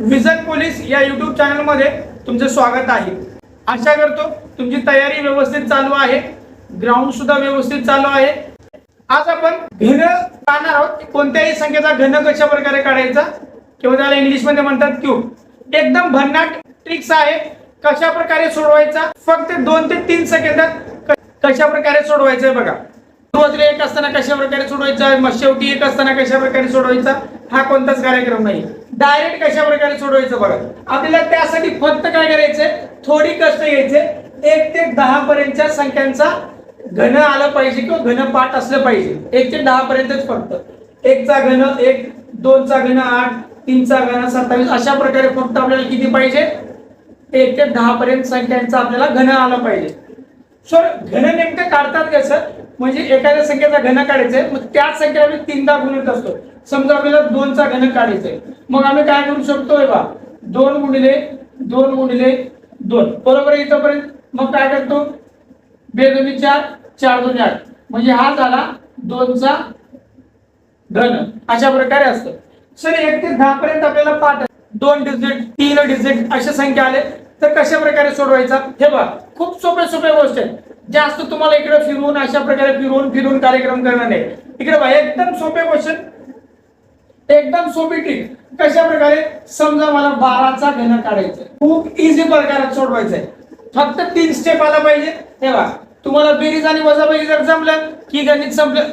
Vision police या YouTube चॅनलमध्ये तुमचे स्वागत आहे. आशा करतो तुमची तयारी व्यवस्थित चालू आहे. ग्राउंड सुद्धा व्यवस्थित चालू आहे. आज आपण घन पाहणार आहोत कोणत्याही संख्येचा घन कशा प्रकारे काढायचा? किंवा त्याला इंग्लिशमध्ये म्हणतात क्यूब एकदम भन्नाट ट्रिक्स आहे. कशा प्रकारे सोडवायचा? फक्त दोन ते तीन सेकंदात कशा प्रकारे सोडवायचं आहे बघा. सुरुवातीला एक असताना कशा प्रकारे सोडवायचा? मग शेवटी एक असताना कशा प्रकारे सोडवायचा? हा कोणताच कार्यक्रम नाही. डायरेक्ट कशा प्रकारे सोडवायचं बघा. आपल्याला त्यासाठी फक्त काय करायचंय? थोडी कष्ट घ्यायचे. एक ते दहा पर्यंतच्या संख्यांचा घन आलं पाहिजे किंवा घन पाठ असलं पाहिजे. एक ते दहा पर्यंतच फक्त. एकचा घन एक दोनचा घन आठ तीनचा घन सत्तावीस अशा प्रकारे फक्त आपल्याला किती पाहिजे? एक ते दहा पर्यंत संख्यांचा आपल्याला घन आलं पाहिजे. सर घन नेमकं काढतात कसं? म्हणजे एखाद्या संख्येचा घन काढायचंय मग त्याच संख्येला आम्ही तीनदा गुणित असतो. समजा आपल्याला दोनचा घन काढायचंय. मग आम्ही काय करू शकतोय बा दोन गुणिले दोन गुणिले दोन. बरोबर आहे इथंपर्यंत? मग काय करतो? बेदोनी चार चार दोन्ही आठ. म्हणजे हा झाला दोनचा घन. अशा प्रकारे असतं. सर एक ते दहा पर्यंत आपल्याला पाठ दोन डिजिट तीन डिजिट अशा संख्या आले तर कशा प्रकारे सोडवायचा? हे बघा खूप सोप्या सोपे गोष्ट आहेत जास्त तुम्हाला इकडे फिरवून अशा प्रकारे फिरवून फिरवून कार्यक्रम करणार नाही. इकडे बघा एकदम सोपे क्वेश्चन एकदम सोपी ट्रिक कशा प्रकारे? समजा मला बाराचा घन काढायचा खूप इझी प्रकारात सोडवायचं आहे फक्त तीन स्टेप आला पाहिजे. हे तुम्हाला बेरीज आणि वजाबाकी जर जमलं की गणित संपलं?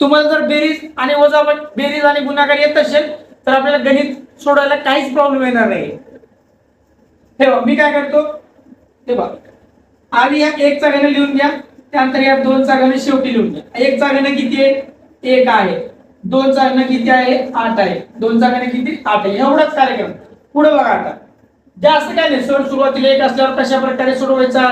तुम्हाला जर बेरीज आणि वजा बेरीज आणि गुन्हागार येत असेल तर आपल्याला गणित सोडवायला काहीच प्रॉब्लेम येणार नाही. ठेवा मी काय करतो? हे बघा आधी या एक घन लिहून घ्या त्यानंतर या दोन घन शेवटी लिहून घ्या. एक घन किती आहे? एक आहे. दोन घन किती आहे? आठ आहे. दोन घन किती? आठ आहे. एवढाच कार्यक्रम. पुढे बघा आता. जास्त काय नाही. सर सुरुवातीला एक असल्यावर कशा प्रकारे सोडवायचा.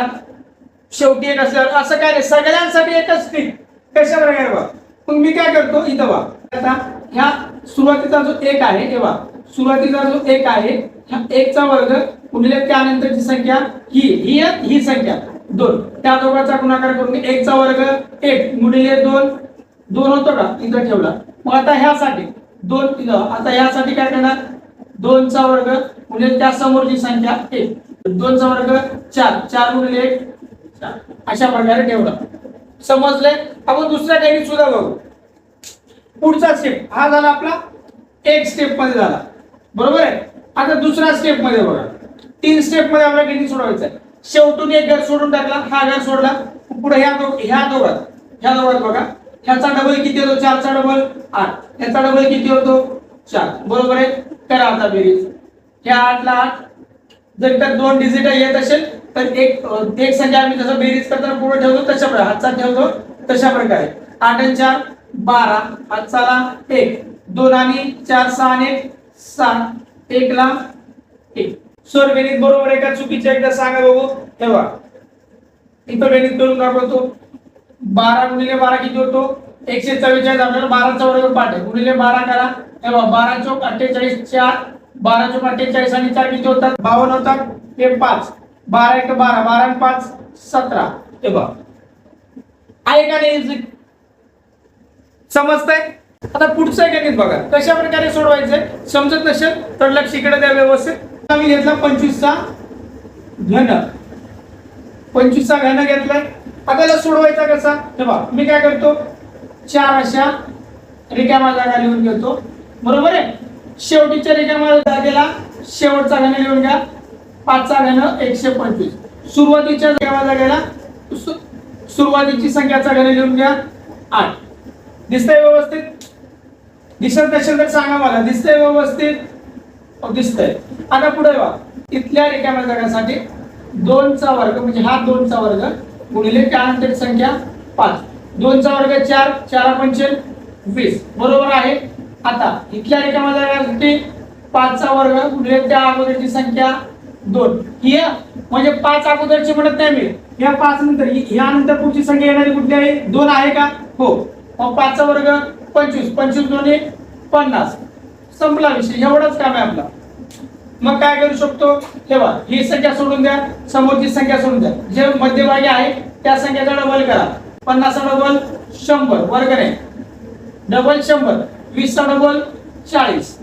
शेवटी एक असल्यावर असं काय नाही. सगळ्यांसाठी एकच ट्रिक कशा प्रकारे बघा? मग मी काय करतो? इथं बघा. आता ह्या सुरुवातीचा जो एक आहे हे बघा. सुरुवातीचा जो एक आहे ह्या एकचा वर्ग गुणिले त्यानंतरची संख्या ही ही ही संख्या. दोन. त्या दोघांचा गुणाकार करून एकचा वर्ग एक गुणिले दोन दोन होतो का? इथं ठेवला. मग आता ह्यासाठी दोन आता ह्यासाठी काय करणार? दोनचा वर्ग म्हणजे त्या समोरची संख्या एक. दोनचा वर्ग चार. चार गुणिले एक अशा प्रकारे ठेवला. समजलंय? आपण दुसऱ्या काही सुद्धा बघू. पुढचा स्टेप हा झाला आपला एक स्टेपमध्ये झाला. बरोबर आहे? आता दुसऱ्या स्टेपमध्ये बघा. तीन स्टेपमध्ये आपल्याला किती सोडवायचं आहे शेवटून एक घर सोडून टाकला हा घर सोडला. पुढे ह्या दोघ ह्या दोघात ह्या दोघात बघा. ह्याचा डबल किती होतो? चारचा डबल आठ. ह्याचा डबल किती होतो? चार. बरोबर आहे? करा आता बेरीज. ह्या आठला आठ. जर तर दोन डिजिट येत असेल तर एक एक संख्या आम्ही जसं बेरीज करताना पुढे ठेवतो तशा प्रकारे हातचा ठेवतो तशा प्रकारे. आठ आणि चार बारा. हातचाला एक. दोन आणि चार सहा आणि एक. सात एकला एक. सर गणित बरोबर आहे का चुकीचे एकदा सांगा बघू. हे बघा. इथं गणित करून दाखवतो. बारा गुणिले बारा किती होतो? एकशे चव्वेचाळीस आपल्याला बाराचा वर्ग पाठ आहे. गुणिले बारा करा. हे बारा चौक अठ्ठेचाळीस चार बारा चौक अठ्ठेचाळीस आणि चार किती होतात? बावन्न होतात. ते पाच. बारा एक बारा. बारा आणि पाच सतरा. ते बघा. आहे का नाही समजतंय? आता पुढचं गणित बघा. कशा प्रकारे सोडवायचंय? समजत नसेल तर लक्ष इकडे द्या व्यवस्थित. मी घेतला पंचवीसचा घन. पंचवीसचा घन घेतलाय. आपल्याला सोडवायचा कसा? हे बघा मी काय करतो? चार अशा रिकामा जागा लिहून घेतो. बरोबर आहे? शेवटीच्या रिकामा जागेला शेवटचा घन लिहून घ्या. पाचचा घन एकशे पंचवीस. सुरुवातीच्या रिकामा जागेला सुरुवातीची संख्याचा घन लिहून घ्या. आठ. दिसतंय व्यवस्थित? दिसत नसेल तर सांगा मला. दिसतंय व्यवस्थित? दिसतंय. आता पुढे वा इथल्या रिकाम्या जागासाठी दोनचा वर्ग म्हणजे हा दोनचा वर्ग गुणिले त्यानंतर संख्या पाच. दोनचा वर्ग चार चार पंचे वीस. बरोबर आहे? आता इथल्या रिकाम्या जागासाठी पाचचा वर्ग गुणिले त्या अगोदरची संख्या दोन. ही म्हणजे पाच अगोदरची म्हणत नाही मी. या पाच नंतर हि- ह्यानंतर पुढची संख्या येणारी कुठली आहे? दोन आहे का? हो. मग पाचचा वर्ग पंचवीस. पंचवीस दोन्ही पन्नास. संपला विषय. एवढाच काम आहे आपला. मग काय करू शकतो? ठेवा ही संख्या सोडून द्या समोरची संख्या सोडून द्या. जे मध्यभागी आहे त्या संख्याचा डबल करा. पन्नासचा डबल शंभर. वर्ग नाही? डबल शंभर. वीसचा डबल चाळीस.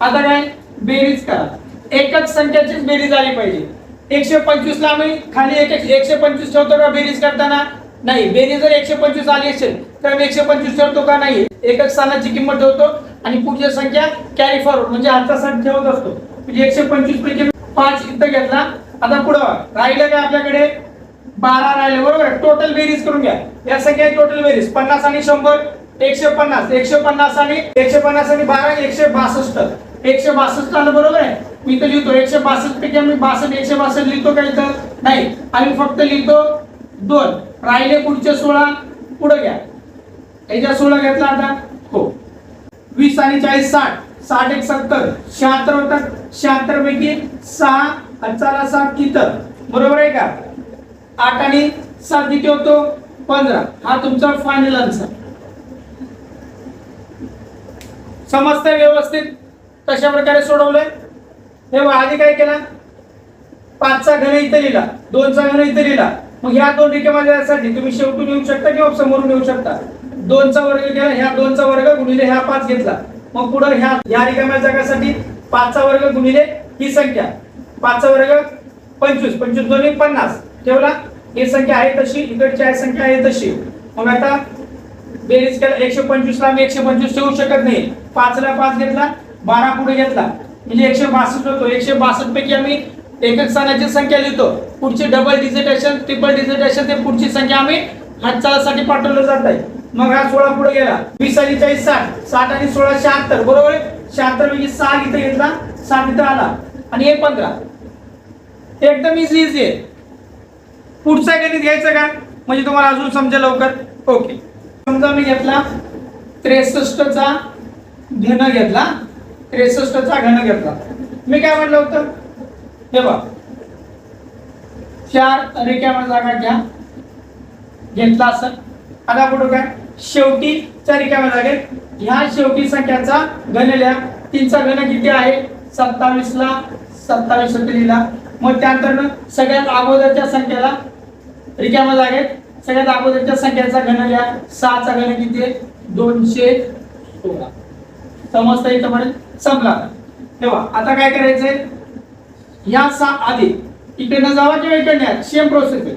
आता काय? बेरीज करा. एकच संख्याचीच बेरीज आली पाहिजे. एकशे पंचवीस ला आम्ही खाली एक एकशे पंचवीस ठेवतो का बेरीज करताना? नाही. बेरीज जर एकशे पंचवीस आली असेल तर एकशे पंचवीस ठेवतो का नाही? एकच स्थानाची किंमत ठेवतो. आणि पुढची संख्या कॅरी फॉरवर्ड म्हणजे आजचा सण ठेवत असतो. म्हणजे एकशे पंचवीस पैकी पाच इथं घेतला. आता पुढं राहिलं काय आपल्याकडे? बारा राहिले बरोबर टोटल बेरीज करून घ्या. या संख्या टोटल बेरीज पन्नास आणि शंभर एकशे पन्नास. एकशे पन्नास आणि एकशे पन्नास आणि बारा एकशे बासष्ट. एकशे बासष्ट आलं बरोबर आहे? मी इथं लिहितो एकशे बासष्ट पैकी आम्ही बासष्ट एकशे बासष्ट लिहितो काही तर? नाही. आम्ही फक्त लिहितो दोन. राहिले पुढचे सोळा पुढे घ्या. याच्या सोळा घेतला आता? हो. वीस आणि चाळीस साठ. साठ एक सत्तर. शहात्तर होतात शहात्तर पैकी सहा आणि सात कितर बरोबर आहे का? आठ आणि सात किती होतो? पंधरा. हा तुमचा फायनल आन्सर समजतंय व्यवस्थित? तशा प्रकारे सोडवलंय? हे आधी काय केलं? पाचचा घन इथं लिहिला. दोनचा घन इथं लिहिला. मग ह्या दोन रिकेमध्ये यासाठी तुम्ही शेवटून येऊ शकता किंवा समोरून येऊ शकता? दोनचा वर्ग केला ह्या दोनचा वर्ग गुणिले ह्या पाच घेतला. मग पुढे ह्या ह्या रिकाम्या जागासाठी पाचचा वर्ग गुणिले ही संख्या. पाचचा वर्ग पंचवीस पंचवीस दोन्ही पन्नास. ठेवला? ही संख्या आहे तशी इकडची आहे संख्या आहे तशी. मग आता बेरीज केला एकशे पंचवीस ला एकशे पंचवीस ठेवू शकत नाही. पाच ला पाच घेतला बारा पुढे घेतला. म्हणजे एकशे बासष्ट होतो. एकशे बासष्ट पैकी आम्ही एकक स्थानाची संख्या लिहितो. पुढची डबल डिजिटेशन ट्रिपल डिजिटेशन ते पुढची संख्या आम्ही हातचालासाठी पाठवलं जात आहे. मग हा सोळा पुढे गेला. वीस आणि चाळीस साठ. साठ आणि सोळा शहात्तर. बरोबर? आहे शहात्तर पैकी सहा इथं घेतला. सात इथं आला. आणि एक पंधरा. एकदम इझी इझी आहे. पुढचा गणित घ्यायचं का? म्हणजे तुम्हाला अजून समजेल लवकर. ओके समजा मी घेतला. त्रेसष्टचा घन घेतला. त्रेसष्टचा घन घेतला. मी काय म्हटलं होतं हे बघ. चार रिकाम्या जागा घ्या. घेतला असं आता कुठं काय शेवटीच्या रिकाम्या जागेत ह्या शेवटी संख्याचा घन तीनचा घन किती आहे? सत्तावीस ला सत्तावीस लिहिला. मग त्यानंतर सगळ्यात अगोदरच्या संख्येला रिकाम्या जागेत सगळ्यात अगोदरच्या संख्याचा घन लिहा. सहाचा घन किती आहे? दोनशे सोळा. समजता इथं म्हणेल संपला. तेव्हा आता काय करायचंय? या सहा आधी इकडनं जावा किंवा इकडे सेम प्रोसेस आहे.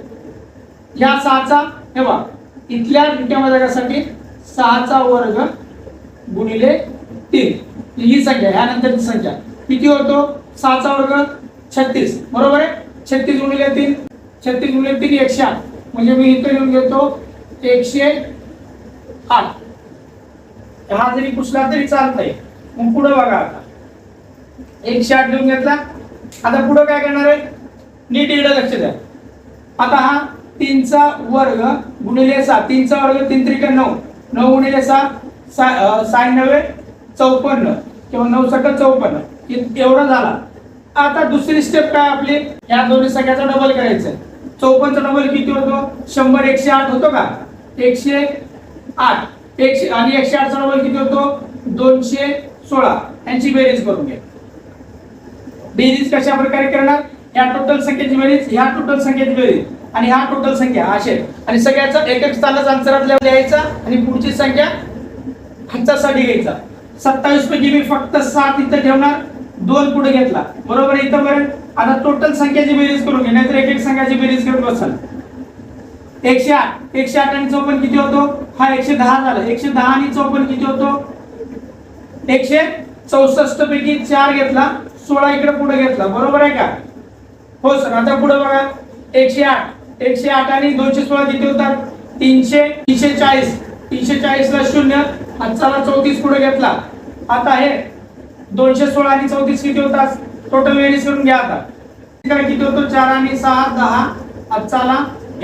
या सहाचा हे बघा इथल्या रिकाम्या जागासाठी सहाचा वर्ग गुणिले तीन. ही संख्या ह्यानंतरची संख्या. किती होतो? सहाचा वर्ग छत्तीस. बरोबर आहे? छत्तीस गुणिले तीन. छत्तीस गुणिले तीन एकशे आठ. म्हणजे मी इथं लिहून घेतो एकशे आठ. हा जरी पुसला तरी चालत आहे मग पुढं बघा आता. एकशे आठ लिहून घेतला. आता पुढं काय करणार आहे? नीट इकडे लक्ष द्या. आता हा तीनचा वर्ग गुणिले सहा तीनचा वर्ग तीन त्रिक नऊ. नऊ गुणिले सात सा- साय नव्हे चौपन्न. किंवा नऊ सट चौपन्न. एवढा झाला. आता दुसरी स्टेप काय आपली? या दोन्ही सगळ्याचा डबल करायचं चौपन्नचा डबल किती होतो? शंभर एकशे आठ होतो का? एकशे आठ. एकशे आणि एकशे आठचा डबल किती होतो? दोनशे सोळा. यांची बेरीज करून घ्या. बेरीज कशा प्रकारे करणार? या टोटल संख्येची बेरीज ह्या टोटल संख्येची बेरीज आणि हा टोटल संख्या असे आणि सगळ्याचा एक एक स्थानच अंतरातल्या लिहायचा आणि पुढची संख्या ह्याच्यासाठी घ्यायचा. सत्तावीस पैकी मी फक्त सात इथं ठेवणार दोन पुढे घेतला. बरोबर आहे इथं बरं? आता टोटल संख्याची बेरीज करून घे नाहीतर एक एक संख्याची बेरीज करून बसाल. एकशे आठ. एकशे आठ आणि चौपन्न किती होतो? हा एकशे दहा झाला. एकशे दहा आणि चौपन्न किती होतो? एकशे चौसष्ट पैकी चार घेतला सोळा इकडे पुढे घेतला. बरोबर आहे का? हो सर. आता पुढे बघा. एकशे आठ. एकशे आठ आणि दोनशे सोळा किती होतात? तीनशे तीनशे चाळीस. तीनशे चाळीस ला शून्य. हातचाला चौतीस पुढे घेतला. आता हे दोनशे सोळा आणि चौतीस किती होतात? टोटल वेरीज करून घ्या आता. किती होतो? चार आणि सहा दहा. हातचाला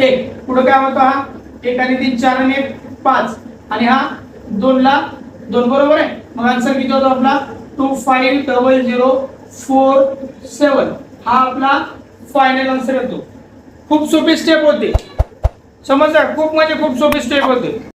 एक. पुढे काय होतो हा? एक आणि तीन चार आणि एक पाच. आणि हा दोन ला दोन बरोबर आहे. मग आन्सर किती होतो आपला? Two five double zero four seven हा आपला फायनल आन्सर येतो. खूप सोपी स्टेप होती. समजला? खूप म्हणजे खूप सोपी स्टेप होते.